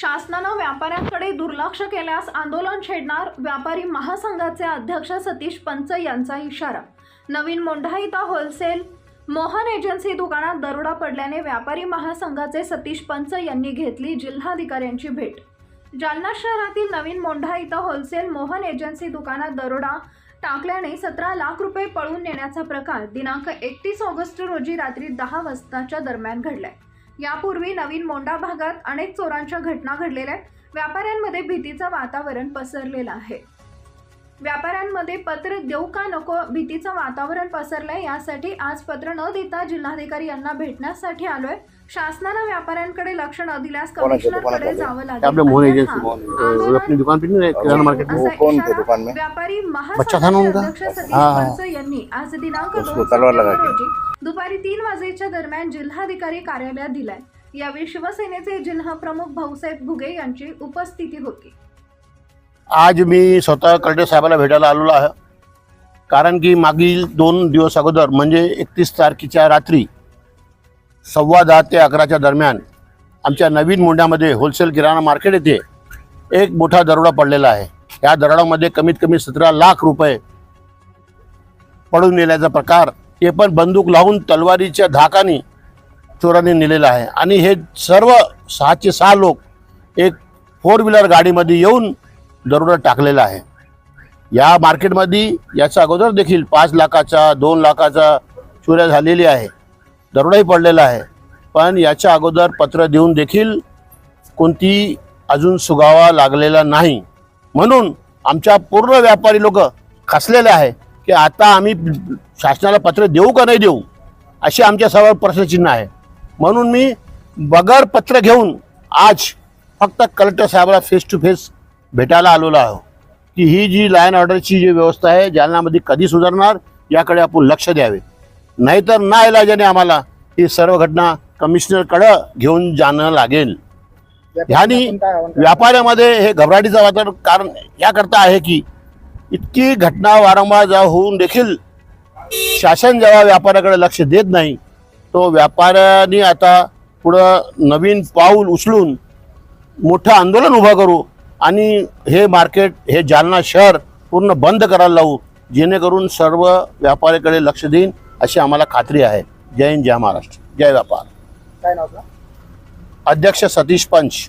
शासनानं व्यापाऱ्यांकडे दुर्लक्ष केल्यास आंदोलन छेडणार व्यापारी महासंघाचे अध्यक्ष सतीश पंच यांचा इशारा. नवीन मोंढाईता होलसेल. मोहन एजन्सी दुकानात दरोडा पडल्याने व्यापारी महासंघाचे सतीश पंच यांनी घेतली जिल्हाधिकाऱ्यांची भेट. जालना शहरातील नवीन मोंढा इथं होलसेल मोहन एजन्सी दुकानात दरोडा टाकल्याने सतरा लाख रुपये पळून नेण्याचा प्रकार दिनांक एकतीस ऑगस्ट रोजी रात्री दहा वाजताच्या दरम्यान घडलाय. यापूर्वी नवीन मोंढा भागात अनेक चोरांच्या घटना घडलेल्या आहेत. व्यापाऱ्यांमध्ये भीतीचं वातावरण पसरलेलं आहे. व्यापाऱ्यांमध्ये पत्र देऊ का नको भीतीचं वातावरण पसरलंय यासाठी आज पत्र न देता जिल्हाधिकारी यांना भेटण्यासाठी आलोय. शासनानं व्यापाऱ्यांकडे लक्ष न दिल्यास कमिशनरकडे जावं लागेल? व्यापारी महासंघाचे? अध्यक्ष सतीश यांनी आज दिनांक. रोजी दुपारी तीन वाजेच्या दरम्यान जिल्हाधिकारी कार्यालयात दिलाय. यावेळी शिवसेनेचे जिल्हा प्रमुख भाऊसाहेब घुगे यांची उपस्थिती होती. आज मी स्वतः कर्डे साहेबाला भेटायला आलेलो आहे. कारण की मागील दोन दिवस अगोदर म्हणजे एकतीस तारखेच्या रात्री सव्वा दहा ते अकराच्या दरम्यान आमच्या नवीन मोंढ्यामध्ये होलसेल किराणा मार्केट येथे एक मोठा दरोडा पडलेला आहे. या दरोडामध्ये कमीत कमी सतरा लाख रुपये पडून नेल्याचा प्रकार ते पण बंदूक लावून तलवारीच्या धाकाने चोरांनी नेलेलं आहे. आणि हे सर्व सहाचे सहा लोक एक फोर व्हीलर गाडीमध्ये येऊन दरोडा टाकलेला आहे. या मार्केटमध्ये याच्या अगोदर देखील पाच लाखाचा दोन लाखाचा चोऱ्या झालेली आहे. दरोडाही पडलेला आहे. पण याच्या अगोदर पत्र देऊन देखील कोणती अजून सुगावा लागलेला नाही. म्हणून आमच्या पूर्ण व्यापारी लोक खसलेले आहे की आता आम्ही शासनाला पत्र देऊ का नाही देऊ असे आमच्यासमोर प्रश्नचिन्ह आहे. म्हणून मी बगर पत्र घेऊन आज फक्त कलेक्टर साहेबाला फेस टू फेस भेटायला आलेलो आहो. की ही जी लायन ऑर्डरची जी व्यवस्था आहे जालन्यामध्ये कधी सुधारणार याकडे आपण लक्ष द्यावे. नाहीतर ना इलाजाने आम्हाला ही सर्व घटना कमिशनरकडं घेऊन जाणं लागेल. ह्यानी व्यापाऱ्यामध्ये हे घबराटीचं वातावरण कारण याकरता आहे की इतकी घटना वारंवार जा होऊन देखील शासन जेव्हा व्यापाऱ्याकडे लक्ष देत नाही तो व्यापाऱ्यांनी आता पुढं नवीन पाऊल उचलून मोठं आंदोलन उभं करू आणि हे मार्केट हे जालना शहर पूर्ण बंद करायला लावू जेणेकरून सर्व व्यापाऱ्याकडे लक्ष देईन अशी आम्हाला खात्री आहे. जय हिंद जय महाराष्ट्र. जय व्यापार. काय नाव? अध्यक्ष सतीश पंच.